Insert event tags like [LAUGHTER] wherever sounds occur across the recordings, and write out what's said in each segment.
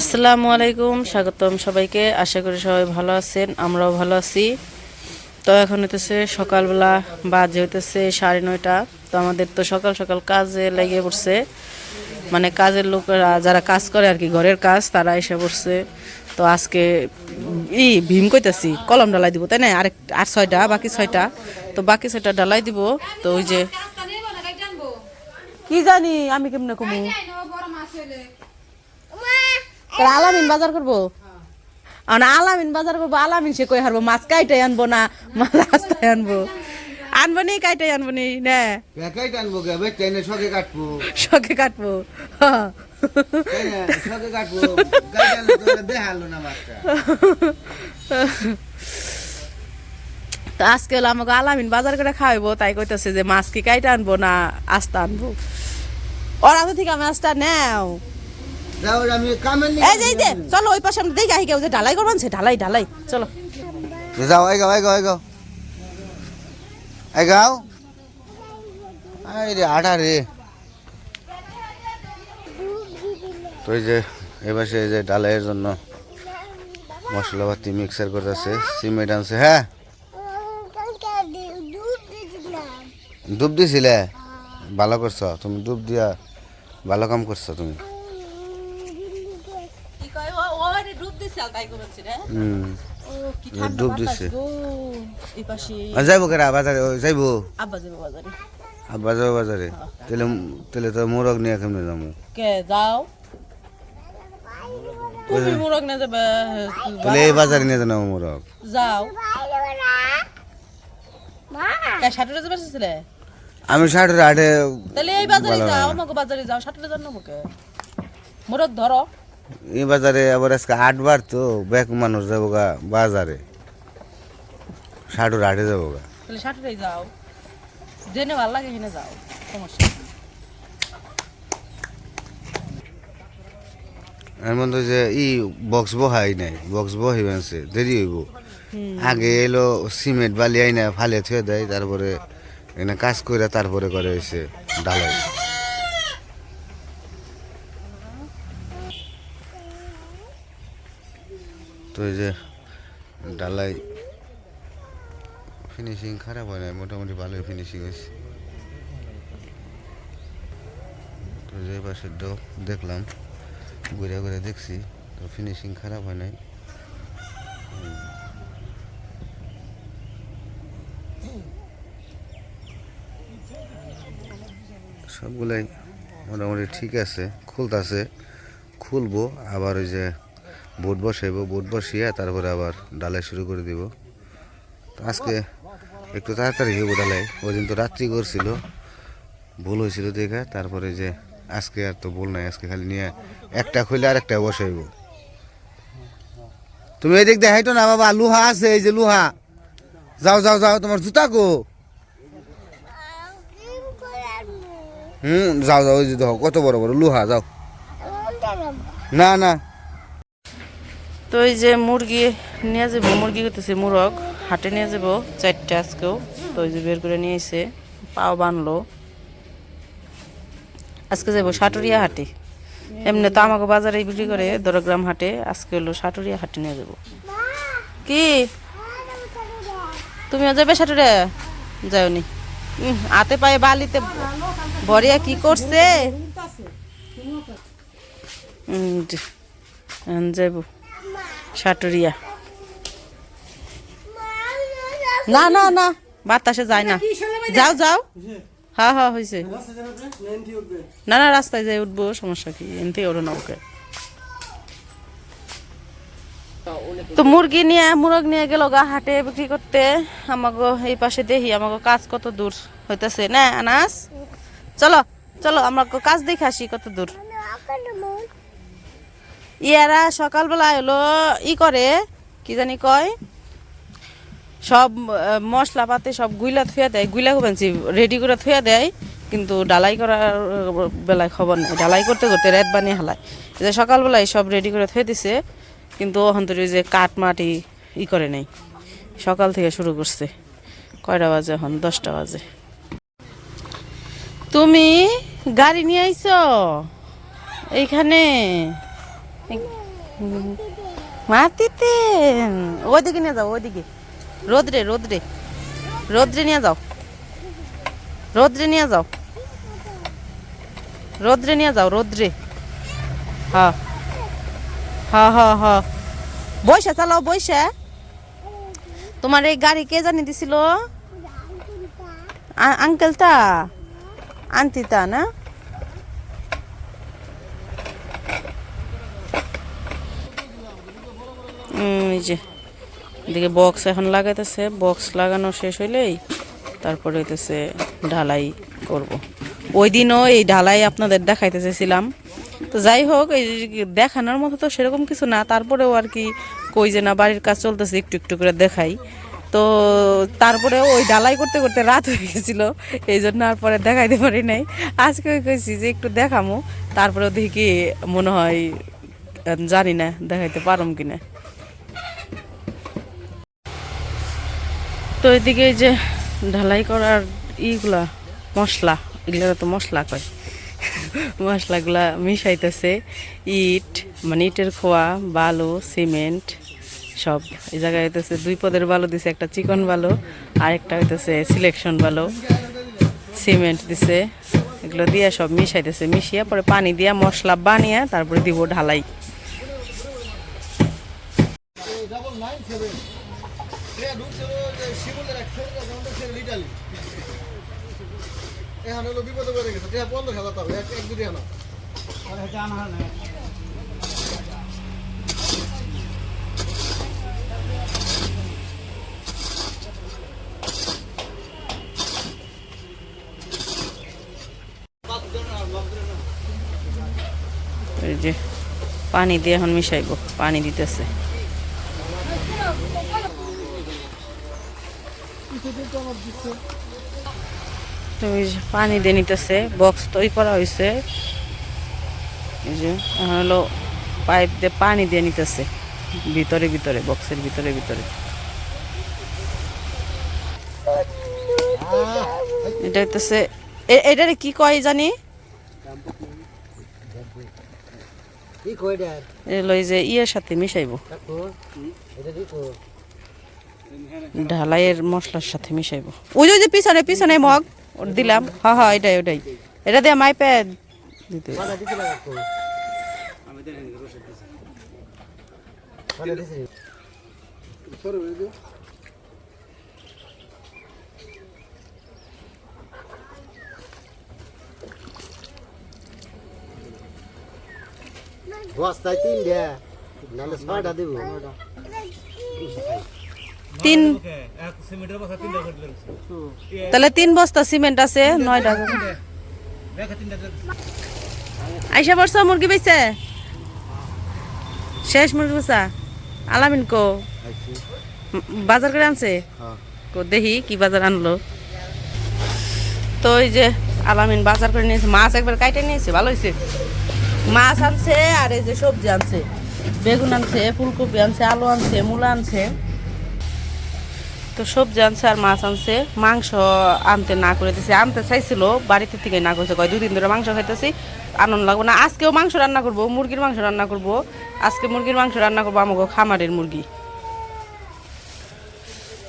আসসালামু আলাইকুম স্বাগতম সবাইকে। আশা করি সবাই ভালো আছেন আমরাও ভালো আছি। তো এখন হইতেছে সকালবেলা বাজে হইতেছে সাড়ে নয়টা। তো আমাদের তো সকাল সকাল কাজে লেগে পড়ছে। মানে কাজের লোকেরা যারা কাজ করে আর কি ঘরের কাজ তারা এসে পড়ছে। তো আজকে ই ভীম কইতাছি কলম ডালাই দিব তাই না? আরেক আর ছয়টা বাকি ছয়টা। তো বাকি ছয়টা ডালাই দিব তো ওই যে কি জানি আমি কেমনে কমু? আলামিন বাজার করব? আলামিন বাজার করব আলামিন সে কই হারবো? মাছ কাইটাই আনব না? মাছ রাস্তায় আনব। আনব নি কাইটাই আনব নি? না। গে? কাটবো। শখে কাটবো। দেখাল না মাছটা। তো আজকে হলো আমাকে আলামিন বাজার করে খাওয়াবো তাই কইতেছে যে মাছ কি কাইটা আনব না আস্তা আনব? ওরা তো ঠিক আমি আস্তা নেও। এই যে এই যে চলো ওই পাশে আমরা দেখে আহি যে ঢালাই করবেন সে ঢালাই ঢালাই চলো। যাও আই গাও আই গাও আই গাও। আই গাও। আই রে আটা রে। তো এই যে এবার সে যে ডালাইয়ের জন্য মশলাপাতি মিক্সার করতেছে সিমেন্ট আনছে হ্যাঁ? ডুব দিছিলে? ভালো করছ তুমি ডুব দিয়া ভালো কাম করছ তুমি। ডুব দিছে কি এ ডুব দিছে। এই পাশে। আর যাইবো কেরা বাজারে যাইবো? আব্বা যাবে বাজারে। আব্বা যাব বাজারে? তাহলে তাহলে তো মোরগ নিয়ে কেমনে যাব? কে যাও। তুমি মুরগ না যাবে তাহলে বাজারে নিয়ে যাব মোরগ। যাও। কে সাটুরে যাবে ছিলে? আমি ষাটের আটে তাহলে এই বাজারে ভালো যাও। আমাকে বাজারে যাও সাটুরে জানো মুখে মুরগ ধরো। এই বাজারে আবার আজকে আটবার তো ব্যাক মানুষ যাব গা বাজারে। ষাটের আটে যাব গা তাহলে সাটুরে যাও। জেনে ভালো লাগে কিনে যাও সমস্যা। এর মধ্যে যে ই বক্স বহাই নাই বক্স বহি আছে দেরি হইব। আগে এলো সিমেন্ট বালি আই না ফালে থুয়ে দেয় তারপরে এখানে কাজ করে তারপরে করে হয়েছে ডালাই। তো এই যে ডালাই ফিনিশিং খারাপ হয় নাই, মোটামুটি ভালোই ফিনিশিং হয়েছে তো যে পাশের দেখলাম, ঘুরে ঘুরে দেখছি, তো ফিনিশিং খারাপ হয় নাই। সবগুলাই মোটামুটি ঠিক আছে, খুলতাছে, খুলবো, আবার ওই যে বোট বসাইবো বোট বসিয়ে তারপরে আবার ডালাই শুরু করে দিব। তো আজকে একটু তাড়াতাড়ি হইব ডালাই। ওই দিন তো রাত্রি করছিল ভুল হয়েছিল দেখে। তারপরে যে আজকে আর তো ভুল নাই আজকে খালি নিয়ে একটা খুলে আর একটা বসাইব। তুমি এদিক দেখাইতো না বাবা লুহা আছে এই যে লুহা। যাও যাও যাও তোমার জুতা কো? হুম যাও যাও ওই যে দেখো কত বড় বড় লুহা যাও। না না। তো এই যে মুরগি নিয়ে যাব, মুরগি করতেছে মুরগ, হাটে নিয়ে যাব চারটে আজকেও, তো ওই যে বের করে নিয়ে এসে পাও বানলো। আজকে যাব সাটুরিয়া হাটে। এমনি তো আমাকে বাজারে বিক্রি করে দরগ্রাম হাটে, আজকে হলো সাটুরিয়া হাটে নিয়ে যাব। কি? তুমিও যাবে সাটুরে যাওনি। হাতে পায়ে বালিতে বরিয়া কি করছে? যাব। সাটুরিয়া। না না না, বাতাসে যায় না। যাও যাও। হ্যাঁ হ্যাঁ হয়েছে না না, রাস্তায় যাই, উঠবো, সমস্যা কি? এমনি ওঠো না ওকে। তো মুরগি নিয়ে, মুরগ নিয়ে গেল গা হাটে বিক্রি করতে। আমাকে এই পাশে দেখি আমাকে কাজ কত দূর হইতেছে। না, আনাস? চলো চলো আমাকে কাজ দেখে আসি কত দূর। ইয়ারা সকালবেলা হলো ই করে, কি জানি কয়, সব মশলা পাতে সব গুইলা থুয়া দেয়, গুইলা খুবেনছি রেডি করে থুয়া দেয়, কিন্তু ডালাই করার বেলায় খবর নেই। ডালাই করতে করতে রেত বানিয়ে হালায়। যে সকালবেলায় সব রেডি করে থুয়ে দিছে, কিন্তু ওখান থেকে যে কাঠ মাটি ই করে নেই। সকাল থেকে শুরু করছে। কয়টা বাজে এখন? দশটা বাজে। তুমি গাড়ি নিয়ে আইছো? এইখানে? মাটিতে ওইদিকে নিয়ে যাও ওইদিকে রোদ্রে রোদ্রে। রোদ্রে নিয়ে যাও। রোদ্রে নিয়ে যাও। রোদ্রে নিয়ে যাও, রোদ্রে। হ্যাঁ হ্যাঁ হ্যাঁ চালাও বৈশা তোমার এই গাড়ি কে জানি দিছিল? আঙ্কেলটা? আন্টিটা, না? এই যে, এদিকে বক্স এখন লাগাইতেছে। বক্স লাগানো শেষ হইলেই তারপরে হইতেছে ঢালাই করব। ওই দিনও এই ঢালাই আপনাদের দেখাইতে চেয়েছিলাম তো যাই হোক, এই দেখানোর মতো তো সেরকম কিছু না। তারপরেও আর কি কই যে না, বাড়ির কাজ চলতেছে, একটু একটু করে দেখাই। তো তারপরে ওই ঢালাই করতে করতে রাত হয়ে গেছিল। এই জন্য আর পরে দেখাইতে পারি নাই। আজকে ওই কইছি যে একটু দেখামো। তারপরে দেখি মনে হয়, জানি না, দেখাইতে পারম কিনা। তো এদিকে যে ঢালাই করার ইগুলা, মশলা এগুলো তো মশলা কয়। মশলাগুলা মিশাইতেছে, ইট মানে ইটের খোয়া, বালু, সিমেন্ট, সব। এই জায়গায় হইতেছে দুই পদের বালু দিছে, একটা চিকন বালু, আর একটা হইতেছে সিলেকশন বালু। সিমেন্ট দিছে, এগুলো দিয়ে সব মিশাইতেছে, মিশিয়ে পরে পানি দিয়া, মশলা বানিয়ে তারপরে দিব ঢালাই। এখন হলো বিপদে পড়ে গেছে। টেহা পনেরো হাজার টাকা এক এক দুটি এই যে, পানি দিয়ে এখন মিশাইবো, পানি দিতেছে। তো এই যে পানি দিয়ে নিতেছে বক্স তৈরি করা হয়েছে এই যে হলো পাইপ দিয়ে পানি দিয়ে নিতেছে। ভিতরে ভিতরে বক্সের ভিতরে ভিতরে। এটা হইতেছে এ- এটারে কি কয় জানি? এই যে ইয়ের সাথে মিশাইবো। এটা ঢালাইয়ের মশলার সাথে মিশাইবো। ওই যে পিছনে পিছনে মগ দিলাম। হা হা, এটাই, ওটাই। এটা দিয়ে মাই প্যাড দিতে বস্তায় তিন দে নাহলে ছয়টা দিব। তিন তাহলে তিন বস্তা সিমেন্ট আছে নয়টা আইসা বর্ষা মুরগি বেচছে? শেষ মুরগি বেচা। আলামিন কো, বাজার করে আনছে? দেখি কি বাজার আনলো। তো ওই যে আলামিন বাজার করে নিয়েছে, মাছ একবার কাইটে নিয়েছে, ভালো হয়েছে মাছ আনছে আর এই যে সবজি আনছে। বেগুন আনছে, ফুলকপি আনছে, আলু আনছে, মূলা আনছে। তো সবজি আনছে আর মাছ আনছে, মাংস আনতে না করে দিছে। আনতে চাইছিল, বাড়িতে থেকে না করেছে কয় দুদিন ধরে মাংস খাইতেছি আনন্দ লাগবো না। আজকেও মাংস রান্না করব, মুরগির মাংস রান্না করব। আজকে মুরগির মাংস রান্না করব আমাকে খামারের মুরগি।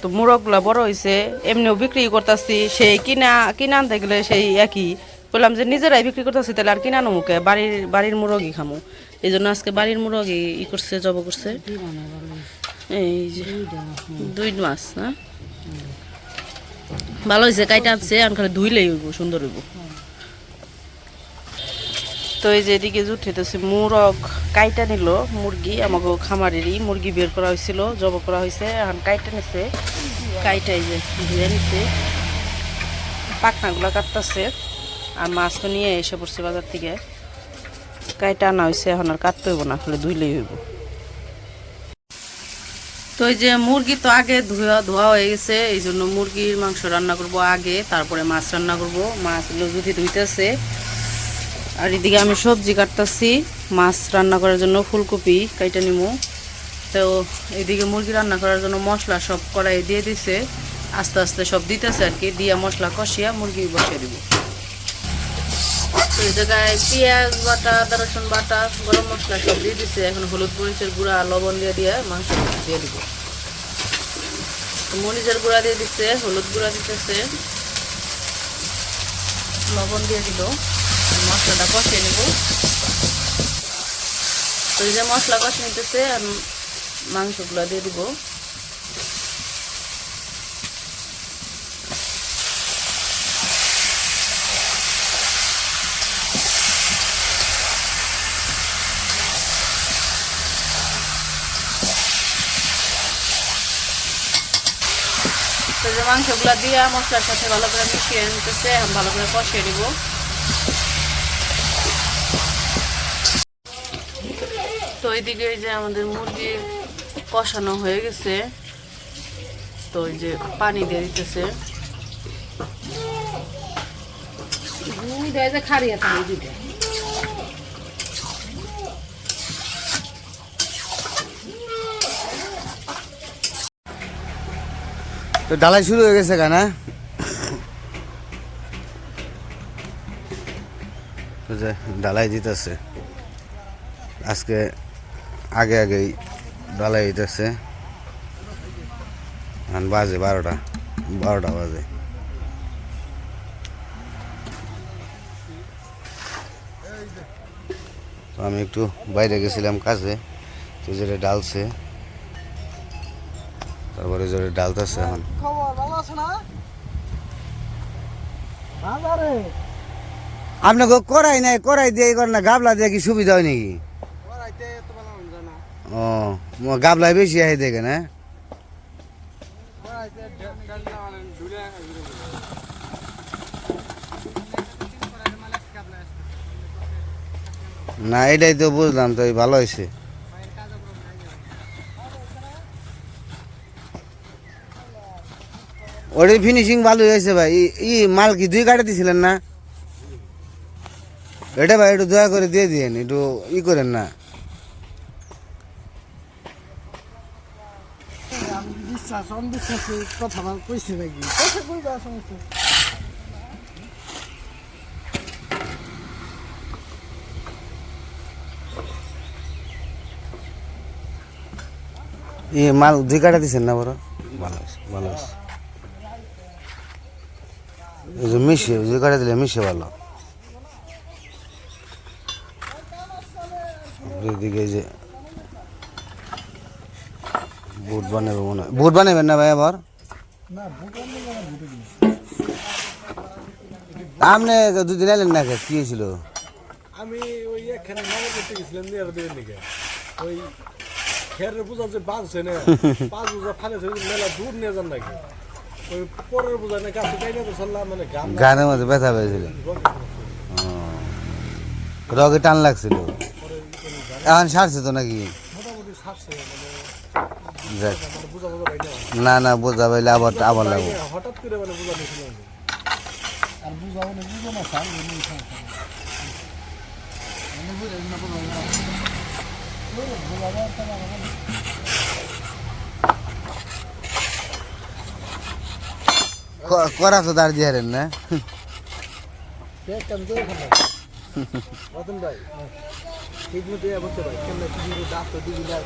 তো মুরগগুলা বড় হয়েছে এমনিও বিক্রি করতেছি, সেই কিনা কিনা আনতে গেলে সেই একই। বললাম যে নিজেরাই বিক্রি করতেছি, তাহলে আর কিনা মুখে বাড়ির বাড়ির মুরগি খামো। এই জন্য আজকে বাড়ির মুরগি ই করছে, জব করছে। এই যে দুই মাস না? ভালো হয়েছে কাইটা আনছে আমি খালি ধুইলেই হইব সুন্দর হইব। তো এই যে এদিকে জুঠিতেছে মুরগ কাইটা নিল মুরগি আমাকে খামারেরই মুরগি বের করা হয়েছিল জব করা হয়েছে এখন কাইটা নিছে। কাইটা এই যে ধুয়ে নিছে। পাখনাগুলো কাটতেছে আর মাছ তো নিয়ে এসে পড়ছে বাজার থেকে। কাইটা আনা হয়েছে এখন আর কাটতে হইব না খালি ধুইলেই হইব। তো এই যে মুরগি তো আগে ধোয়া ধোয়া হয়ে গেছে, এই জন্য মুরগির মাংস রান্না করব আগে, তারপরে মাছ রান্না করব। মাছগুলো যদি ধুইতেছে। আর এদিকে আমি সবজি কাটতেছি, মাছ রান্না করার জন্য ফুলকপি কাইটা নিমু। তো এদিকে মুরগি রান্না করার জন্য মশলা সব কড়াই দিয়ে দিছে। আস্তে আস্তে সব দিতেছে আর কি, দিয়া মশলা কষিয়া মুরগি বসিয়ে দিব। জায়গায় পেঁয়াজ বাটা রসুন বাটা, গরম মশলা সব দিয়ে দিছে। এখন হলুদ মরিচের গুঁড়া, লবণ দিয়ে দিয়ে মাংস দিয়ে দিব। মরিচের গুঁড়া দিয়ে দিচ্ছে হলুদ গুঁড়া দিতেছে। লবণ দিয়ে দিল মশলাটা কষিয়ে নেব। তো এই যে মশলা কষে নিতেছে আর মাংসগুলো দিয়ে দিব তো যে মাংসগুলো দিয়ে মশলার সাথে ভালো করে মিশিয়ে নিতেছে, এখন ভালো করে কষিয়ে দিব তো এইদিকে এই যে আমাদের মুরগি কষানো হয়ে গেছে। তো ওই যে পানি দিয়ে দিতেছে। তো ডালাই শুরু হয়ে গেছে কেনা যে ডালাই দিতেছে। আজকে আগে আগেই ডালাই দিতেছে। বাজে বারোটা বারোটা বাজে। তো আমি একটু বাইরে গেছিলাম কাজে, তো যেটা ডালছে তারপরে যেটা ডালতেছে এখন। খবর ভালো আছে না? আপনাকে করাই নাই করাই দিয়ে কর না গাবলা দিয়ে কি সুবিধা হয় নাকি? ও গাবলায় বেশি আই দেখে না করাইতে না এটাই তো বুঝলাম তো এই ভালো হয়েছে ওটাই ফিনিশিং ভালো হয়েছে ভাই। ই- মাল কি দুই কাটে দিছিলেন না? এটা ভাই, একটু দয়া করে দিয়ে দিয়েন, একটু ই করেন না। ই, মাল দুই কাটে দিছেন না বড়? ভালো ভালো হয়েছে। এই যে মিশে দুই কাটে দিলে মিশে ভালো। এদিকে যে বুট বানাবে মনে হয়। বুট বানাবেন না ভাই আবার? আপনি দুদিন এলেন না কে? হয়েছিল? আমি ওই এখানে নগর করতে গেছিলাম নিয়ে দেবেন দিকে। ওই খেরের পূজা যে বাঁধছে না [LAUGHS] পাঁচ পূজা ফালে মেলা দূর নিয়ে যান নাকি? গানের মধ্যে ব্যথা পেয়েছিল। রগে টান লাগছিল। এখন সারছে তো নাকি? মানে মানে না না না বোঝা পাইলে আবার আবার লাগবো। হঠাৎ করে মানে নিয়েছিলাম আর বুঝাও না বুঝো না নেই বুঝে না বলো না ক- করা তো দাঁড় দিয়ে না। ভাই ঠিক মতো ভাই দাঁত তো দিবি না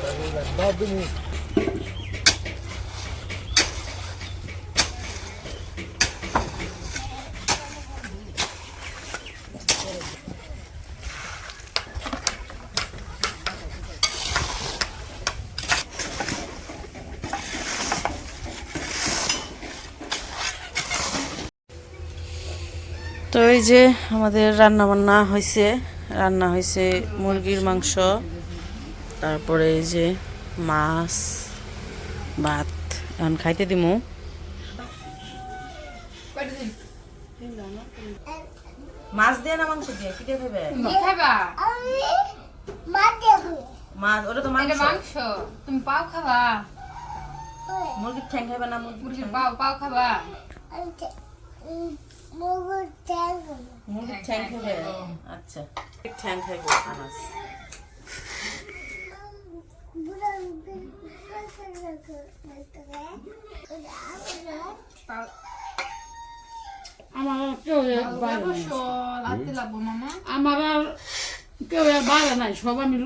এই যে আমাদের রান্না বান্না হয়েছে রান্না হয়েছে মুরগির মাংস তারপরে এই যে মাছ ভাত এখন খাইতে দিমু। মাছ দিয়ে না মাংস দিয়ে? কি দিয়ে খাবে। মাছ ওটা তো মাংস। মাংস। তুমি পাও খাবা। মুরগির ঠ্যাং খাবে না মুরগির মুরগির পাও পাও খাবা। মুরগির ঠ্যাং খাবে আচ্ছা। ঠ্যাং খাইবো আনাস আমার কেউ আমার আর কেউ আর বাইরে নাই সব আমি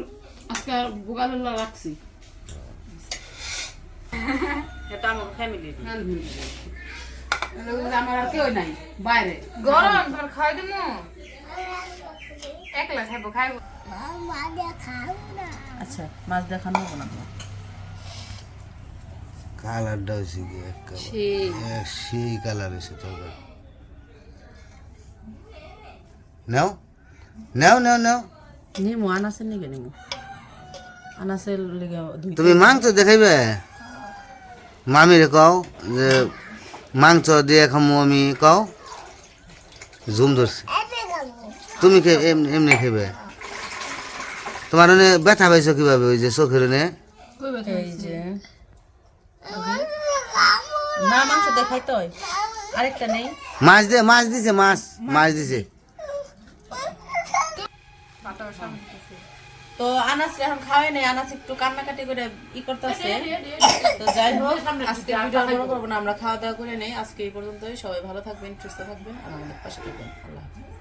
আজকে বোকালে রাখছি। [LAUGHS] এটা আমার ফ্যামিলির আমার আর কেউ নাই বাইরে। গরম তোমার খাওয়াই দেবো একলা খাইবো খাইবো। আচ্ছা মাছ দেখানো হবে না কালারটা হয়েছে কি এক সেই কালার হয়েছে তরকারি নাও নাও নাও নাও। নিমু আনাসের নিগে নিমু। আনাসের লিগে তুমি মাংস দেখাইবে? মামিরে কও যে মাংস দিয়ে খামু আমি কও? জুম ধরছি। তুমি কে এমনি খেবে। তোমার ওনে ব্যথা পাইছো কীভাবে? ওই যে চোখের ওনে মাছ দিয়ে মাছ দিছে মাছ। মাছ দিছে। তো আনাস এখন খাওয়াই নাই আনাস একটু কান্নাকাটি করে ই করতেছে। তো যাই হোক আজকে ভিডিও বড় করব না আমরা খাওয়া দাওয়া করে নেই। আজকে এই পর্যন্তই সবাই ভালো থাকবেন সুস্থ থাকবেন আর আমাদের পাশে থাকবেন। আল্লাহ হাফেজ।